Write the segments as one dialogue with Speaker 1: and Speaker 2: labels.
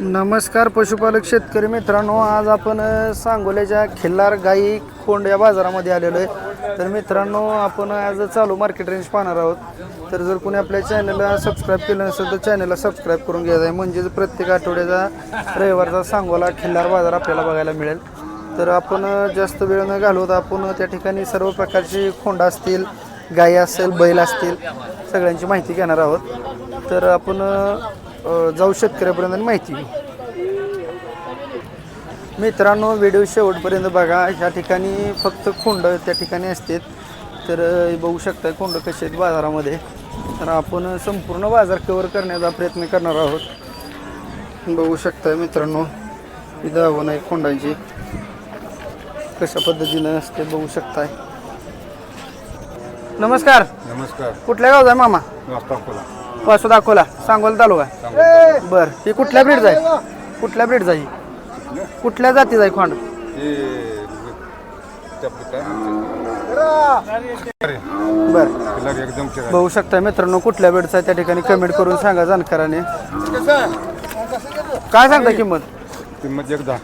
Speaker 1: नमस्कार पशुपालक शेतकरी मित्रांनो आज आपण सांगोल्याच्या खिल्लार गाई कोंड या बाजारामध्ये आलेलो आहे. तर मित्रांनो आपण आज चालू मार्केट रेंज पाहणार आहोत. तर जर कोणी आपल्या चॅनलला सबस्क्राईब केलं नसेल तर चॅनलला सबस्क्राईब करून घ्यायचं आहे म्हणजेच प्रत्येक आठवड्याचा रविवारचा सांगोला खिल्लार बाजार आपल्याला बघायला मिळेल. तर आपण जास्त वेळ न घालवत आपण त्या ठिकाणी सर्व प्रकारची खोंड असतील गाई असेल बैल असतील सगळ्यांची माहिती घेणार आहोत. तर आपण जाऊ शेतकऱ्यापर्यंत माहिती. मित्रांनो व्हिडिओ शेवटपर्यंत बघा. ह्या ठिकाणी फक्त खोंड त्या ठिकाणी असतात. तर बघू शकता खोंड कसे आहेत बाजारामध्ये. तर आपण संपूर्ण बाजार कवर करण्याचा प्रयत्न करणार आहोत. बघू शकता मित्रांनो इथं आव्हान आहे खोंडांची. कशा पद्धतीनं असते बघू शकताय. नमस्कार.
Speaker 2: नमस्कार.
Speaker 1: कुठल्या गावचा आहे मामा? वासू दाखवला. सांगोला तालुका. बर. ही कुठल्या ब्रीड आहे? कुठल्या ब्रीड ही? कुठल्या जातीचा आहे खोंड? बर. बघू शकता मित्रांनो कुठल्या ब्रीडचा आहे त्या ठिकाणी कमेंट करून सांगा जाणकाराने काय सांगता किंमत?
Speaker 2: किंमत एकदा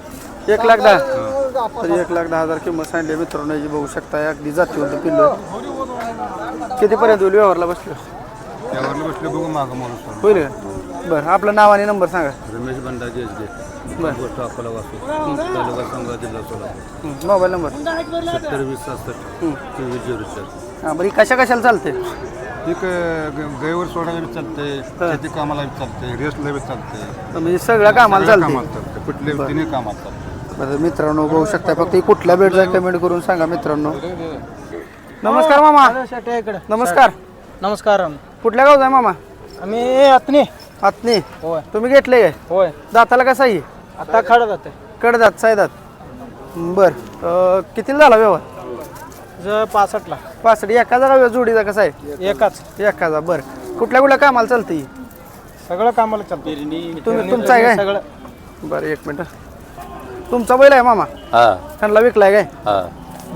Speaker 1: एक लाख दहा. तर एक लाख दहा हजार किंमत सांगली मित्रांनो. बघू शकता अगदी जातीवंत पिल्लो. कितीपर्यंत होईल व्यवहारला बसलो?
Speaker 2: त्यावरनं बसले बघू मागं माणूस
Speaker 1: होईल का बरं आपलं नाव आणि नंबर सांगा.
Speaker 2: रमेश बंडा जेसगे
Speaker 1: बरं.
Speaker 2: गोष्ट अकोला वासू तालुका संघा जिल्हा सोलापूर
Speaker 1: हं, मोबाईल नंबर.
Speaker 2: सत्तर वीस सहासष्ट. चोवीस झिरो चार.
Speaker 1: हां बरं ही कशा कशाला चालते?
Speaker 2: एक गैवर सोडायला बी चालते शेती कामाला बी चालते रेसला बी चालते.
Speaker 1: म्हणजे सगळ्या कामाला
Speaker 2: सगळ्या
Speaker 1: चालते.
Speaker 2: कामाला चालते. कुठले तिन्ही कामाला चालते.
Speaker 1: बरं मित्रांनो बघू शकता फक्त ही कुठल्या बेडचा कमेंट करून सांगा मित्रांनो. नमस्कार मामा.
Speaker 3: इकडे.
Speaker 1: नमस्कार.
Speaker 3: नमस्कार
Speaker 1: कुठल्या गावचा आहे मामा?
Speaker 3: आम्ही आतनी.
Speaker 1: आत्नी.
Speaker 3: होय.
Speaker 1: तुम्ही घेतले काय?
Speaker 3: होय.
Speaker 1: दाताला कसा आहे?
Speaker 3: आता खडं जाते
Speaker 1: कडदात सायदात बर. अं, कितीला झाला व्यवहार?
Speaker 3: ज पासष्टला.
Speaker 1: पासष्ट. एकाचा का जोडीचा कसा आहे?
Speaker 3: एकाच.
Speaker 1: एकाचा. बर. कुठल्या कुठल्या कामाला चालते ही?
Speaker 3: सगळं कामाला चालतं
Speaker 1: तुम्ही तुमचं आहे काय?
Speaker 3: सगळं.
Speaker 1: बरं एक मिनिट. तुमचा बैल आहे मामा?
Speaker 4: हा.
Speaker 1: त्यांना विकलाय काय?
Speaker 4: हा.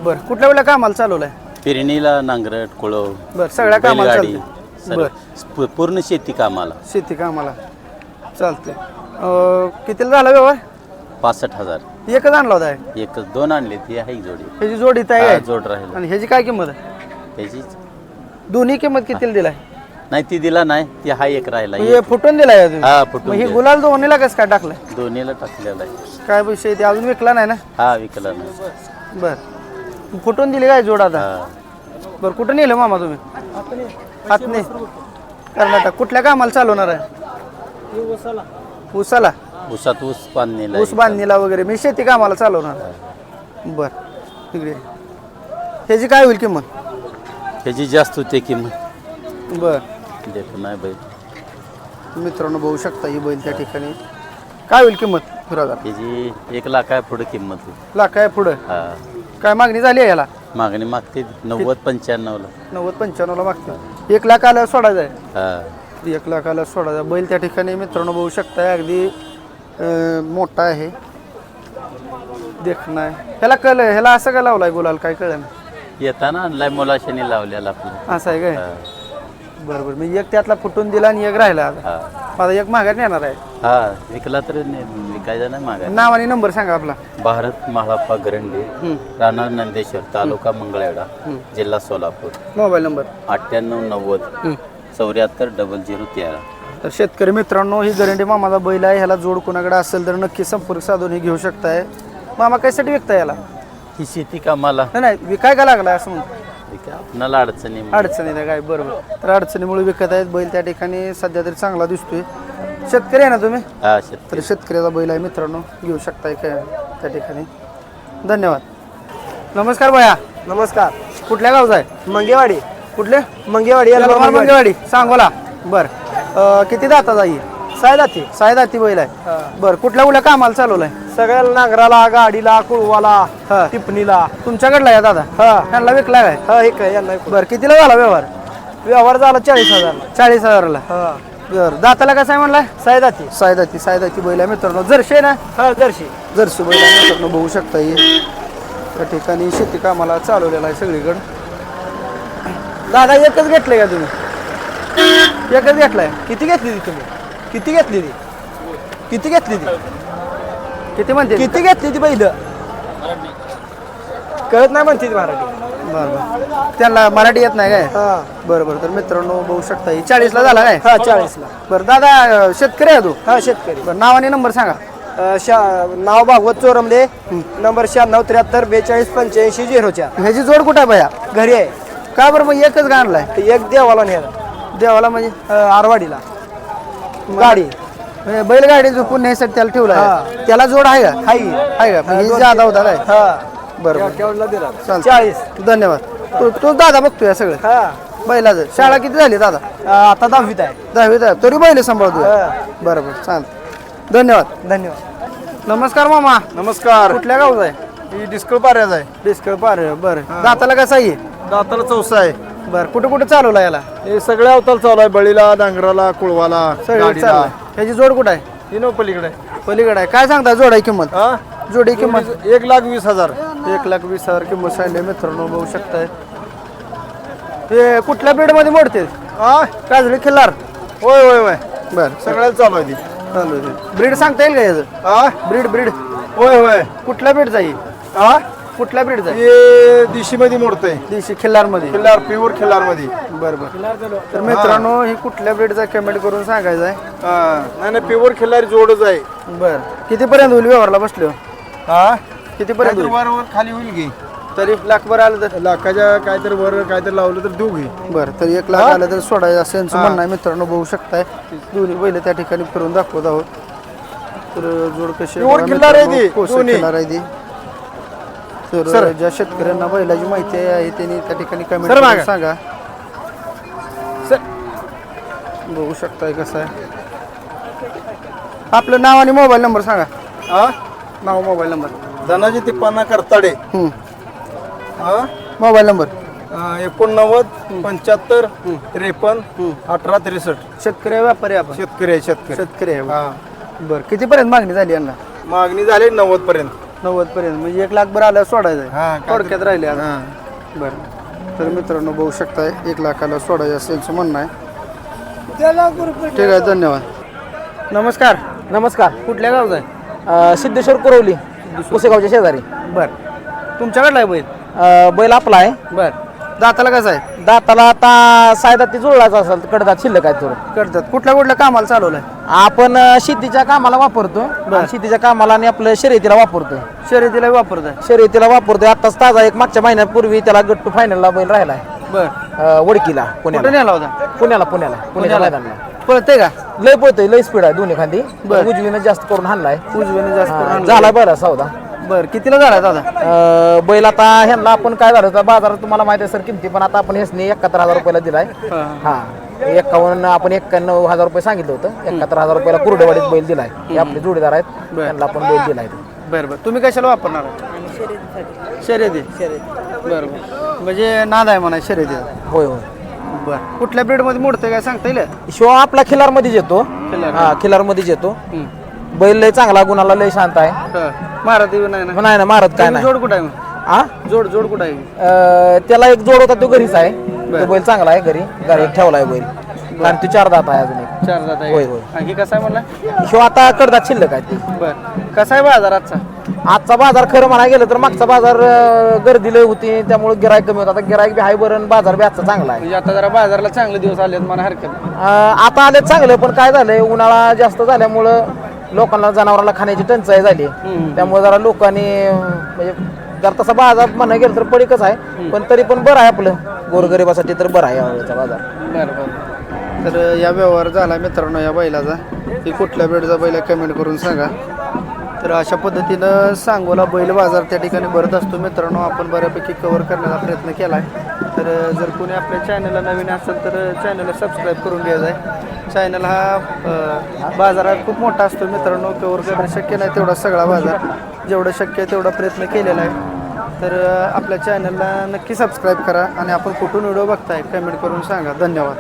Speaker 1: बरं. कुठल्या कुठल्या कामाला चालवलाय?
Speaker 4: पेरणीला नांगरट कुळव
Speaker 1: बरं सगळ्या कामाला
Speaker 4: बैलगाडी.
Speaker 1: चालते
Speaker 4: सर्व.
Speaker 1: बरं.
Speaker 4: पू- पूर्ण शेती कामाला.
Speaker 1: शेती कामाला. चालते कितीला झाला व्यवहार?
Speaker 4: पासष्ट हजार.
Speaker 1: एकच आणला होता? हे.
Speaker 4: एक दोन आणले ती आहे जोडी.
Speaker 1: ह्याची जोडी
Speaker 4: हा,
Speaker 1: आहे?
Speaker 4: जोड राहील.
Speaker 1: आणि ह्याची काय किंमत आहे?
Speaker 4: त्याची
Speaker 1: दोन्ही किंमत कितीला दिलाय?
Speaker 4: नाही ती दिला नाही ती हा एक राहिला
Speaker 1: हे फुटून दिलाय अजून?
Speaker 4: हा
Speaker 1: मग
Speaker 4: फुटून
Speaker 1: हे. गुलाल दोन्हीला कसं काय टाकलंय?
Speaker 4: दोन्हीला टाकलेला आहे.
Speaker 1: काय विषय ते? अजून विकला नाही ना?
Speaker 4: हा विकला नाही.
Speaker 1: बर. फुटून दिली काय जोड आता?
Speaker 4: हा.
Speaker 1: बरं कुठं नेलं मामा तुम्ही? हातने कर्नाटक कुठल्या कामाला चालवणार आहे? उसाला
Speaker 4: ऊसात ऊस बांधणीला
Speaker 1: ऊस बांधणीला वगैरे. मी शेती कामाला चालवणार. बर. तिकडे. ह्याची काय होईल किंमत?
Speaker 4: त्याची जास्त होते किंमत.
Speaker 1: बर.
Speaker 4: देत नाही बैल
Speaker 1: मित्रांनो बघू शकता ही बैल त्या ठिकाणी. काय होईल किंमत
Speaker 4: त्याची एक लाखा पुढे किंमत. होती
Speaker 1: लाख काय पुढं.
Speaker 4: हा.
Speaker 1: काय मागणी झाली आहे याला?
Speaker 4: मागणी मागते. नव्वद पंच्याण्णवला.
Speaker 1: नव्वद पंच्याण्णवला मागते. एक लाख आल्यावर सोडायचं आहे
Speaker 4: हा.
Speaker 1: एक लाखाला सोळा बैल त्या ठिकाणी मित्रांनो बघू शकता अगदी अं, मोठा आहे. देखणं. आहे ह्याला कळ ह्याला असं का लावलाय गुलाल? काय कळलं
Speaker 4: येताना आणलाय मुलाशाने लावलेला आपलं.
Speaker 1: असं आहे काय?
Speaker 4: हा.
Speaker 1: बरं बरं. मी एक त्यातला फुटून दिला आणि एक राहिला. आता
Speaker 4: हा.
Speaker 1: माझा एक माघार नेणार आहे.
Speaker 4: हा विकला तर विकायचा नाही मागा
Speaker 1: नाव आणि नंबर सांगा आपला.
Speaker 4: भारत महाळप्पा गरंडे. राणा नंदेश्वर तालुका मंगळवेढा जिल्हा सोलापूर.
Speaker 1: Mobile number.
Speaker 4: अठ्ठ्याण्णव नव्वद. चौऱ्याहत्तर डबल झिरो तेरा.
Speaker 1: तर शेतकरी मित्रांनो ही गरंडी मामाचा बैल आहे ह्याला जोड कोणाकडे असेल तर नक्की संपर्क साधून ही घेऊ शकताय. मामा कशासाठी विकताय याला?
Speaker 4: ही शेती कामाला.
Speaker 1: नाही नाही विकाय का लागलाय असं म्हणतो
Speaker 4: आपणाला अडचणी
Speaker 1: अडचणी काय बरोबर. तर अडचणीमुळे विकत आहेत बैल त्या ठिकाणी सध्या तरी चांगला दिसतोय. शेतकरी आहे ना तुम्ही?
Speaker 4: हा शेतकरी.
Speaker 1: तर शेतकऱ्याचा बैल आहे मित्रांनो. घेऊ शकताय काय त्या ठिकाणी? धन्यवाद. नमस्कार भैया.
Speaker 3: नमस्कार.
Speaker 1: कुठल्या गावचा आहे?
Speaker 3: मंगेवाडी.
Speaker 1: कुठले?
Speaker 3: मंगेवाडी
Speaker 1: जलमार मंगेवाडी. सांगोला बर. किती दाता जाई
Speaker 3: सायदाती.
Speaker 1: सायदाती बैल आहे. बर कुठल्या कुठल्या कामाला चालवलाय?
Speaker 3: सगळ्याला नांगराला गाडीला
Speaker 1: हा.
Speaker 3: कुळवाला टिपणीला.
Speaker 1: तुमच्याकडला आहे दादा?
Speaker 3: हा.
Speaker 1: त्यांना विकला काय?
Speaker 3: हा हे काय यांना
Speaker 1: बर कितीला झाला व्यवहार?
Speaker 3: व्यवहार झाला चाळीस हजार.
Speaker 1: चाळीस हजाराला.
Speaker 3: हा.
Speaker 1: बर दाताला कसं आहे म्हणलाय?
Speaker 3: सायदाती
Speaker 1: सायदाती सायदाती बैल आहे मित्रांनो. जर्शी आहे ना?
Speaker 3: हा जर्शी.
Speaker 1: जर्सी बैल आहे मित्रांनो बघू शकता ही. त्या ठिकाणी शेती कामाला चालवलेला आहे सगळीकडं. दादा एकच घेतलंय का तुम्ही? एकच घेतलाय.
Speaker 3: किती घेतली ती तुम्ही? किती घेतली ती? किती घेतली ती?
Speaker 1: किती म्हणते?
Speaker 3: किती घेतली ती बैल? कळत नाही म्हणते ती मराठी.
Speaker 1: बरं बरं. त्यांना मराठी येत नाही काय?
Speaker 3: हा.
Speaker 1: बरं बरं. तर मित्रांनो बघू शकता ही चाळीसला झाला काय?
Speaker 3: हा चाळीसला.
Speaker 1: बरं दादा अं, शेतकरी आहे तू?
Speaker 3: हा शेतकरी.
Speaker 1: बरं नाव आणि नंबर सांगा.
Speaker 3: अ, शा नाव भागवत चोरमले. नंबर शहाण्णव त्र्याहत्तर बेचाळीस पंच्याऐंशी झिरो चार
Speaker 1: ह्याची जोड कुठं आहे भैया?
Speaker 3: घरी आहे.
Speaker 1: का बरं मग एकच
Speaker 3: ते एक देवाला न्यायला
Speaker 1: देवाला म्हणजे?
Speaker 3: अ, आरवाडीला. गाडी.
Speaker 1: म्हणजे बैलगाडी झोपून न्यायसाठी त्याला ठेवला. त्याला जोड आहे का?
Speaker 3: हाय
Speaker 1: आहे का? म्हणजे जादा होता काय?
Speaker 3: हा.
Speaker 1: बरं बरं
Speaker 3: केवढला दिला
Speaker 1: चालतं.
Speaker 3: चाळीस.
Speaker 1: धन्यवाद. तू तू दादा बघतोय सगळं.
Speaker 3: हा.
Speaker 1: बैलाचं. शाळा किती झाली दादा?
Speaker 3: अ, आता दहावीत आहे.
Speaker 1: दहावीत आहे. तरी बैल सांभाळतोय.
Speaker 3: हा.
Speaker 1: बरं बरं चालतं धन्यवाद.
Speaker 3: धन्यवाद.
Speaker 1: नमस्कार मामा.
Speaker 2: नमस्कार.
Speaker 1: कुठल्या गावचा आहे?
Speaker 2: ही डिस्कळ पाऱ्याच आहे.
Speaker 1: डिस्कळ पार बरं. दाताला कसा आहे?
Speaker 2: दाताला चौसा आहे.
Speaker 1: बरं कुठं कुठं चालवला याला?
Speaker 2: हे सगळे अवताल चालू आहे. बळीला डांगराला कुळवाला
Speaker 1: सगळं
Speaker 2: गाडीला.
Speaker 1: चाललंय ह्याची जोड कुठं आहे?
Speaker 2: ही नो पलीकडे
Speaker 1: पलीकडे आहे. काय सांगता जोडाई किंमत?
Speaker 2: हा?
Speaker 1: जोडी किंमत?
Speaker 2: एक लाख वीस हजार.
Speaker 1: एक लाख वीस हजार किंमत सांगली मित्रांनो बघू शकताय. हे कुठल्या breed मध्ये मोडते?
Speaker 2: हा
Speaker 1: काजळी खिल्लार.
Speaker 2: होय होय होय.
Speaker 1: बर.
Speaker 2: सगळ्याला चालू आहे ती.
Speaker 1: चालू ब्रीड सांगता येईल का याचं?
Speaker 2: हा
Speaker 1: ब्रीड ब्रीड.
Speaker 2: होय होय.
Speaker 1: कुठल्या ब्रीड जाईल
Speaker 2: हा
Speaker 1: कुठल्या ब्रीड जाईल
Speaker 2: हे दिशी मध्ये मोडतंय.
Speaker 1: देशी खिल्लारमध्ये
Speaker 2: खिल्लार प्युअर खिल्लारमध्ये
Speaker 1: बरं. बरं तर मित्रांनो ही कुठल्या ब्रीडचा कमेंट करून सांगायचं आहे.
Speaker 2: हा. नाही नाही प्युअर खिल्लार जोडच आहे.
Speaker 1: बरं. कितीपर्यंत होईल व्यवहारला बसलो?
Speaker 2: हा
Speaker 1: कितीपर्यंत
Speaker 2: काहीतरी
Speaker 1: होईल?
Speaker 2: वर वर खाली होईल की.
Speaker 1: तरी लाखभर आलं तर?
Speaker 2: लाखाच्या काहीतरी वर काहीतरी लावलं तर देऊ घे
Speaker 1: बरं तर एक लाख आलं तर सोडायचं असं यांचं म्हणणं आहे मित्रांनो बघू शकताय. दोन्ही बैल त्या ठिकाणी फिरून दाखवत आहोत. तर जोड कशी
Speaker 2: खिल्लार आहे ती, दोन्ही.
Speaker 1: खिल्लार आहे ती. तर ज्या शेतकऱ्यांना बैलाची माहिती आहे त्यांनी त्या ठिकाणी कमेंट
Speaker 2: सर
Speaker 1: करून
Speaker 2: मागं.
Speaker 1: सांगा. बघू शकताय कसं आहे. आपलं नाव आणि मोबाईल नंबर सांगा.
Speaker 2: हा?
Speaker 1: नाव मोबाईल नंबर.
Speaker 2: धनाजी तिप्पांना करताडे. हा?
Speaker 1: Mobile number.
Speaker 2: एकोणनव्वद पंच्याहत्तर त्रेपन्न अठरा त्रेसष्ट.
Speaker 1: शेतकरी आहे, व्यापारी आहे आपण.
Speaker 2: शेतकरी आहे शेतकरी.
Speaker 1: शेतकरी आहे.
Speaker 2: हा.
Speaker 1: बरं कितीपर्यंत मागणी झाली यांना?
Speaker 2: मागणी झाली नव्वद पर्यंत
Speaker 1: नव्वद पर्यंत म्हणजे एक लाख भर आल्यावर सोडायचं आहे.
Speaker 2: हा, काय
Speaker 1: थोडक्यात राहिले आता.
Speaker 2: हा.
Speaker 1: बरं. तर मित्रांनो बघू शकताय एक लाखाला सोडायचं असेल यांचं म्हणणं आहे. ठीक आहे धन्यवाद. नमस्कार.
Speaker 3: नमस्कार.
Speaker 1: कुठल्या गावचा आहे?
Speaker 3: सिद्धेश्वर कुरवली. पुसेगावच्या शेजारी.
Speaker 1: बरं. तुमच्याकडला आहे बैल?
Speaker 3: अ, बैल आपला आहे.
Speaker 1: बरं. दाताला कसं आहे?
Speaker 3: दाताला आता सायदाती जुळलाचा असेल कडदात शिल्लक आहे थोडं.
Speaker 1: करतात कुठल्या कुठल्या कामाला चालवलंय?
Speaker 3: आपण अ, शेतीच्या कामाला वापरतो. आणि शेतीच्या कामाला आणि आपलं शर्यतीला वापरतो
Speaker 1: शर्यतीला वापरताय?
Speaker 3: शर्यतीला वापरतोय. आताच ताजा एक मागच्या महिन्यापूर्वी त्याला गट्टू फायनलला बैल राहिलाय.
Speaker 1: बरं.
Speaker 3: अ, वडकीला
Speaker 1: कुठं
Speaker 3: पुण्याला
Speaker 1: नेला होता?
Speaker 3: पुण्याला पुण्याला. पुण्याच्या मैदानाला.
Speaker 1: पळते का?
Speaker 3: लय पळतोय लय स्पीड आहे दोन्ही खांदी. उजवीनं जास्त करून हाणलाय.
Speaker 1: उजवीने जास्त
Speaker 3: हा,
Speaker 1: आणलं.
Speaker 3: झाला बरं सौदा
Speaker 1: बरं कितीला झाला दादा?
Speaker 3: अ, बैल आता ह्यांना आपण काय झालं तर बाजारात तुम्हाला माहिती आहे सर किमती पण आता आपण ह्यासनी एकाहत्तर हजार रुपयाला दिलाय.
Speaker 1: हा.
Speaker 3: एकावन्न आपण एक्क्याण्णव हजार रुपये सांगितलं होतं. एकाहत्तर हजार रुपयाला कुरडेवाडीत बैल दिलाय. हे आपले जोडीदार आहेत त्यांना आपण बैल दिलाय.
Speaker 1: बरं बरं. तुम्ही कशाला वापरणार शर्यती? बरं बरं. म्हणजे नाद आहे म्हणा शर्यती
Speaker 3: होय होय.
Speaker 1: बरं. कुठल्या ब्रेडमध्ये मोडतंय काय सांगता येईल?
Speaker 3: शिव आपला खिलार मध्येच येतो. हा खिलार मध्येच येतो. बैल लय चांगला गुणाला लय शांत आहे.
Speaker 1: महाराज नाही ना?
Speaker 3: पण नाही ना मारत काय नाही.
Speaker 1: जोड कुठं आहे मग?
Speaker 3: हा
Speaker 1: जोड जोड कुठं आहे?
Speaker 3: अ, त्याला एक जोड होता तो घरीच आहे. तो बैल चांगला आहे घरी. घरी ठेवलाय बैल. आणि तो चार दात आहे अजून एक.
Speaker 1: चार जात आहे.
Speaker 3: होय, होय.
Speaker 1: आणखी कसा आहे म्हणला?
Speaker 3: शिव आता कडदात शिल्लक आहे ते.
Speaker 1: बरं. कसा आहे बाजार आजचा?
Speaker 3: आजचा बाजार खरं म्हणायला गेलं तर मागचा बाजार अं, गर्दी लय होती त्यामुळे गिराईक कमी होता. आता गिराईक बी हाय बरं आणि बाजार बी आजचा चांगला आहे.
Speaker 1: म्हणजे आता जरा बाजारला चांगले दिवस आले मला हरकत नाही.
Speaker 3: अं, आता आले चांगलं पण काय झालंय उन्हाळा जास्त झाल्यामुळं लोकांना जनावरांना खाण्याची टंचाई झाली. त्यामुळे जरा लोकांनी अं, म्हणजे जर तसा बाजार म्हणायला गेलं तर पडीकच आहे पण तरी पण बरं आहे आपलं. गोरगरिबासाठी तर बरं आहे यावेळेचा बाजार.
Speaker 1: बरं बरं. तर या व्यवहार झाला मित्रांनो या बैलाचा. की कुठल्या बेडचा बैल कमेंट करून सांगा. तर अशा पद्धतीनं सांगोला बैल बाजार त्या ठिकाणी भरत असतो. मित्रांनो आपण बऱ्यापैकी कव्हर करण्याचा प्रयत्न केला आहे तर जर कोणी आपल्या चॅनलला नवीन असेल तर चॅनलला सबस्क्राईब करून घ्यायचं आहे चॅनल हा बाजारात खूप मोठा असतो. मित्रांनो कव्हर करणं शक्य नाही तेवढा सगळा बाजार. जेवढं शक्य आहे तेवढा प्रयत्न केलेला आहे. तर आपल्या चॅनलला नक्की सबस्क्राईब करा आणि आपण कुठून व्हिडिओ बघताय कमेंट करून सांगा. धन्यवाद.